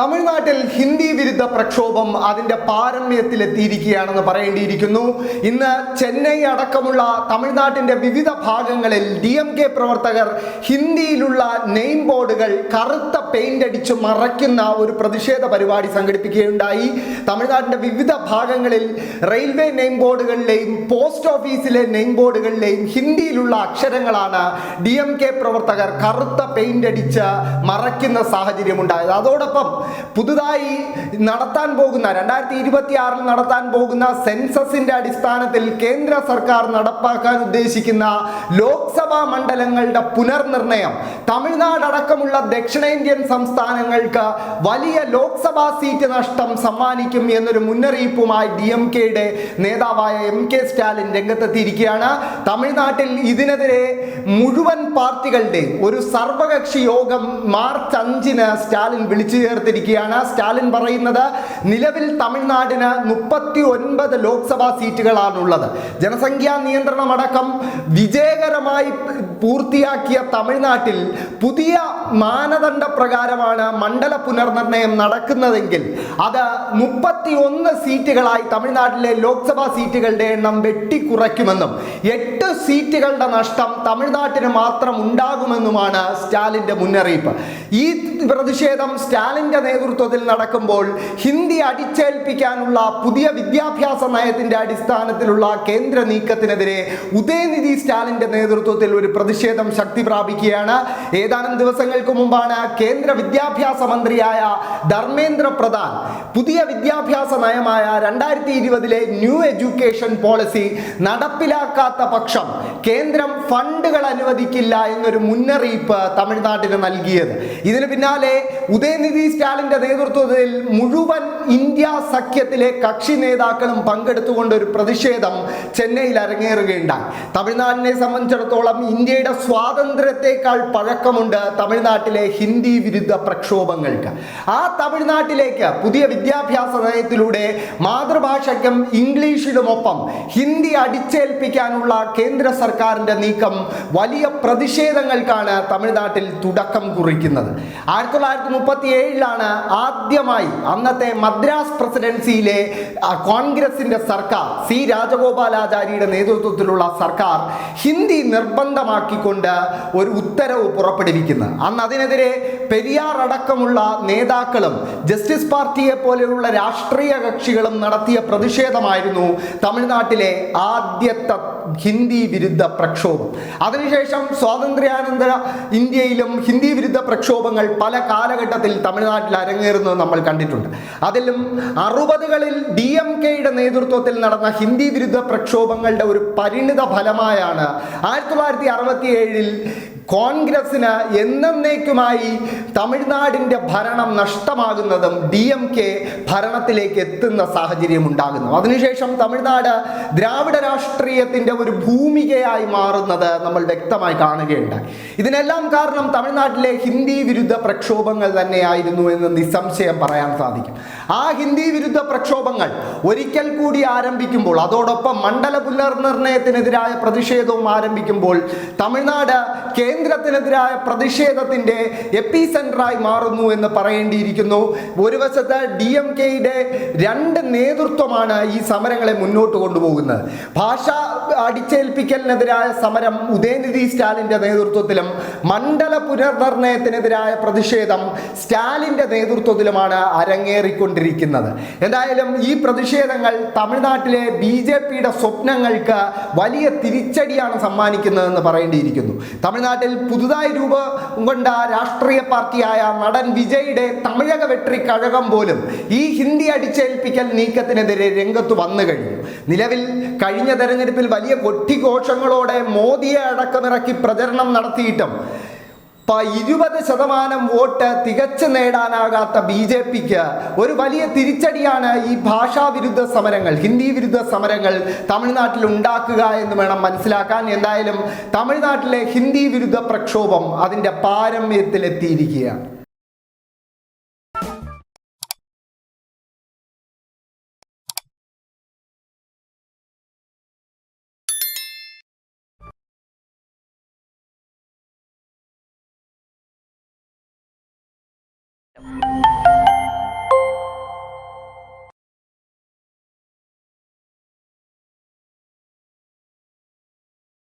തമിഴ്നാട്ടിൽ ഹിന്ദി വിരുദ്ധ പ്രക്ഷോഭം അതിന്റെ പാരമ്യത്തിലെത്തിയിരിക്കുകയാണെന്ന് പറയേണ്ടിയിരിക്കുന്നു. ഇന്ന് ചെന്നൈ അടക്കമുള്ള തമിഴ്നാട്ടിന്റെ വിവിധ ഭാഗങ്ങളിൽ ഡി എം കെ പ്രവർത്തകർ ഹിന്ദിയിലുള്ള നെയിം ബോർഡുകൾ കറുത്ത പെയിന്റ് അടിച്ച് മറയ്ക്കുന്ന ഒരു പ്രതിഷേധ പരിപാടി സംഘടിപ്പിക്കുകയുണ്ടായി. തമിഴ്നാട്ടിന്റെ വിവിധ ഭാഗങ്ങളിൽ റെയിൽവേ നെയിം ബോർഡുകളിലെയും പോസ്റ്റ് ഓഫീസിലെ നെയിം ബോർഡുകളിലെയും ഹിന്ദിയിലുള്ള അക്ഷരങ്ങളാണ് ഡി എം കെ പ്രവർത്തകർ കറുത്ത പെയിന്റ് അടിച്ച് മറയ്ക്കുന്ന സാഹചര്യം ഉണ്ടായത് അതോടൊപ്പം പുതുതായി നടത്താൻ പോകുന്ന രണ്ടായിരത്തി ഇരുപത്തി ആറിൽ നടത്താൻ പോകുന്ന സെൻസസിന്റെ അടിസ്ഥാനത്തിൽ കേന്ദ്ര സർക്കാർ നടപ്പാക്കാൻ ഉദ്ദേശിക്കുന്ന ലോക്സഭാ മണ്ഡലങ്ങളുടെ പുനർനിർണയം തമിഴ്നാട് അടക്കമുള്ള ദക്ഷിണേന്ത്യൻ സംസ്ഥാനങ്ങൾക്ക് വലിയ ലോക്സഭാ സീറ്റ് നഷ്ടം സമ്മാനിക്കും എന്നൊരു മുന്നറിയിപ്പുമായി ഡി എം കെയുടെ നേതാവായ എം കെ സ്റ്റാലിൻ രംഗത്തെത്തിയിരിക്കുകയാണ്. തമിഴ്നാട്ടിൽ ഇതിനെതിരെ മുഴുവൻ പാർട്ടികളുടെ ഒരു സർവകക്ഷി യോഗം മാർച്ച് അഞ്ചിന് സ്റ്റാലിൻ വിളിച്ചു ചേർത്തിരിക്കുകയാണ് സ്റ്റാലിൻ പറയുന്നത് നിലവിൽ തമിഴ്നാടിന് മുപ്പത്തി ഒൻപത് ലോക്സഭാ സീറ്റുകളാണുള്ളത്. ജനസംഖ്യാ നിയന്ത്രണമടക്കം വിജയകരമായി പൂർത്തിയാക്കിയ തമിഴ്നാട്ടിൽ പുതിയ മാനദണ്ഡ പ്രകാരമാണ് മണ്ഡല പുനർനിർണയം നടക്കുന്നതെങ്കിൽ അത് മുപ്പത്തി ഒന്ന് സീറ്റുകളായി തമിഴ്നാട്ടിലെ ലോക്സഭാ സീറ്റുകളുടെ എണ്ണം വെട്ടിക്കുറയ്ക്കുമെന്നും എട്ട് സീറ്റുകളുടെ നഷ്ടം തമിഴ്നാട്ടിന് മാത്രം ഉണ്ടാകുമെന്നുമാണ് സ്റ്റാലിന്റെ മുന്നറിയിപ്പ്. ഈ പ്രതിഷേധം സ്റ്റാലിന്റെ നേതൃത്വത്തിൽ നടക്കുമ്പോൾ ഹിന്ദി അടിച്ചേൽപ്പിക്കാനുള്ള പുതിയ വിദ്യാഭ്യാസ നയത്തിന്റെ അടിസ്ഥാനത്തിലുള്ള കേന്ദ്ര നീക്കത്തിനെതിരെ ഉദയനിധി സ്റ്റാലിന്റെ നേതൃത്വത്തിൽ ഒരു പ്രതിഷേധം ശക്തി പ്രാപിക്കുകയാണ്. ഏതാനും ദിവസങ്ങൾക്ക് മുമ്പാണ് കേന്ദ്ര വിദ്യാഭ്യാസ മന്ത്രിയായ ധർമ്മേന്ദ്ര പ്രധാൻ പുതിയ വിദ്യാഭ്യാസ നയമായ രണ്ടായിരത്തി ഇരുപതിലെ ന്യൂ എഡ്യൂക്കേഷൻ പോളിസി നടപ്പിലാക്കാത്ത പക്ഷം കേന്ദ്രം ഫണ്ടുകൾ അനുവദിക്കില്ല എന്നൊരു മുന്നറിയിപ്പ് തമിഴ്നാട്ടിന് നൽകിയത്. ഇതിന് പിന്നാലെ ഉദയനിധി സ്റ്റാലിന്റെ നേതൃത്വത്തിൽ മുഴുവൻ ഇന്ത്യ സഖ്യത്തിലെ കക്ഷി നേതാക്കളും പങ്കെടുത്തുകൊണ്ട് ഒരു പ്രതിഷേധം ചെന്നൈയിൽ അരങ്ങേറുകയുണ്ടായി. തമിഴ്നാടിനെ സംബന്ധിച്ചിടത്തോളം ഇന്ത്യയുടെ സ്വാതന്ത്ര്യത്തെക്കാൾ പഴക്കമുണ്ട് തമിഴ്നാട്ടിലെ ഹിന്ദി വിരുദ്ധ പ്രക്ഷോഭങ്ങൾക്ക്. ആ തമിഴ്നാട്ടിലേക്ക് പുതിയ വിദ്യാഭ്യാസ നയത്തിലൂടെ മാതൃഭാഷയ്ക്കും ഇംഗ്ലീഷിലുമൊപ്പം ഹിന്ദി അടിച്ചേൽപ്പിക്കാനുള്ള കേന്ദ്ര സർക്കാരിന്റെ നീക്കം വലിയ പ്രതിഷേധങ്ങൾക്കാണ് തമിഴ്നാട്ടിൽ തുടക്കം കുറിക്കുന്നത്. ആയിരത്തി തൊള്ളായിരത്തി മുപ്പത്തി ഏഴിലാണ് ആദ്യമായി അന്നത്തെ മദ്രാസ് പ്രസിഡൻസിയിലെ കോൺഗ്രസിന്റെ സർക്കാർ സി രാജഗോപാലാചാരിയുടെ നേതൃത്വത്തിലുള്ള സർക്കാർ ഹിന്ദി നിർബന്ധമാക്കിക്കൊണ്ട് ഒരു ഉത്തരവ് പുറപ്പെടുവിക്കുന്നത് അന്ന് അതിനെതിരെ പെരിയാർ അടക്കമുള്ള നേതാക്കളും ജസ്റ്റിസ് പാർട്ടിയെ പോലെയുള്ള രാഷ്ട്രീയ കക്ഷികളും നടത്തിയ പ്രതിഷേധമായിരുന്നു തമിഴ്നാട്ടിലെ ആദ്യത്തെ ഹിന്ദി വിരുദ്ധ പ്രക്ഷോഭം. അതിനുശേഷം സ്വാതന്ത്ര്യാനന്തര ഇന്ത്യയിലും ഹിന്ദി വിരുദ്ധ പ്രക്ഷോഭങ്ങൾ പല കാലഘട്ടത്തിൽ തമിഴ്നാട്ടിൽ അരങ്ങേറുന്നത് നമ്മൾ കണ്ടിട്ടുണ്ട്. അതിലും അറുപതുകളിൽ ഡി എം കെയുടെ നേതൃത്വത്തിൽ നടന്ന ഹിന്ദി വിരുദ്ധ പ്രക്ഷോഭങ്ങളുടെ ഒരു പരിണിത ഫലമായാണ് ആയിരത്തി തൊള്ളായിരത്തി അറുപത്തി ഏഴിൽ കോൺഗ്രസിന് എന്നേക്കുമായി തമിഴ്നാടിന്റെ ഭരണം നഷ്ടമാകുന്നതും ഡി എം കെ ഭരണത്തിലേക്ക് എത്തുന്ന സാഹചര്യം ഉണ്ടാകുന്നു അതിനുശേഷം തമിഴ്നാട് ദ്രാവിഡ രാഷ്ട്രീയത്തിന്റെ ഒരു ഭൂമികയായി മാറുന്നത് നമ്മൾ വ്യക്തമായി കാണുകയുണ്ടായി ഇതിനെല്ലാം കാരണം തമിഴ്നാട്ടിലെ ഹിന്ദി വിരുദ്ധ പ്രക്ഷോഭങ്ങൾ തന്നെയായിരുന്നു എന്ന് നിസ്സംശയം പറയാൻ സാധിക്കും. ആ ഹിന്ദി വിരുദ്ധ പ്രക്ഷോഭങ്ങൾ ഒരിക്കൽ കൂടി ആരംഭിക്കുമ്പോൾ അതോടൊപ്പം മണ്ഡല പുനർനിർണയത്തിനെതിരായ പ്രതിഷേധവും ആരംഭിക്കുമ്പോൾ തമിഴ്നാട് കേന്ദ്രത്തിനെതിരായ പ്രതിഷേധത്തിന്റെ എപ്പി സെന്ററായി മാറുന്നു എന്ന് പറയേണ്ടിയിരിക്കുന്നു. ഒരു വശത്ത് ഡി എം കെയുടെ രണ്ട് നേതൃത്വമാണ് ഈ സമരങ്ങളെ മുന്നോട്ട് കൊണ്ടുപോകുന്നത്. ഭാഷ അടിച്ചേൽപ്പിക്കലിനെതിരായ സമരം ഉദയനിധി സ്റ്റാലിന്റെ നേതൃത്വത്തിലും മണ്ഡല പുനർനിർണയത്തിനെതിരായ പ്രതിഷേധം സ്റ്റാലിന്റെ നേതൃത്വത്തിലുമാണ് അരങ്ങേറിക്കൊണ്ടിരിക്കുന്നത്. എന്തായാലും ഈ പ്രതിഷേധങ്ങൾ തമിഴ്നാട്ടിലെ ബി ജെ പിയുടെ സ്വപ്നങ്ങൾക്ക് വലിയ തിരിച്ചടിയാണ് സമ്മാനിക്കുന്നതെന്ന് പറയേണ്ടിയിരിക്കുന്നു. തമിഴ്നാട്ടിൽ പുതുതായി രൂപം കൊണ്ട രാഷ്ട്രീയ പാർട്ടിയായ നടൻ വിജയുടെ തമിഴക വെട്രി കഴകം പോലും ഈ ഹിന്ദി അടിച്ചേൽപ്പിക്കൽ നീക്കത്തിനെതിരെ രംഗത്ത് വന്നു കഴിഞ്ഞു. നിലവിൽ കഴിഞ്ഞ തെരഞ്ഞെടുപ്പിൽ വലിയ കൊട്ടിഘോഷങ്ങളോടെ മോദിയെ അടക്കമിറക്കി പ്രചരണം നടത്തിയിട്ടും ഇരുപത് ശതമാനം വോട്ട് തികച്ചു നേടാനാകാത്ത ബി ജെ പിക്ക് ഒരു വലിയ തിരിച്ചടിയാണ് ഈ ഭാഷാവിരുദ്ധ സമരങ്ങൾ ഹിന്ദി വിരുദ്ധ സമരങ്ങൾ തമിഴ്നാട്ടിൽ ഉണ്ടാക്കുക എന്ന് വേണം മനസ്സിലാക്കാൻ. എന്തായാലും തമിഴ്നാട്ടിലെ ഹിന്ദി വിരുദ്ധ പ്രക്ഷോഭം അതിന്റെ പാരമ്യത്തിലെത്തിയിരിക്കുകയാണ്.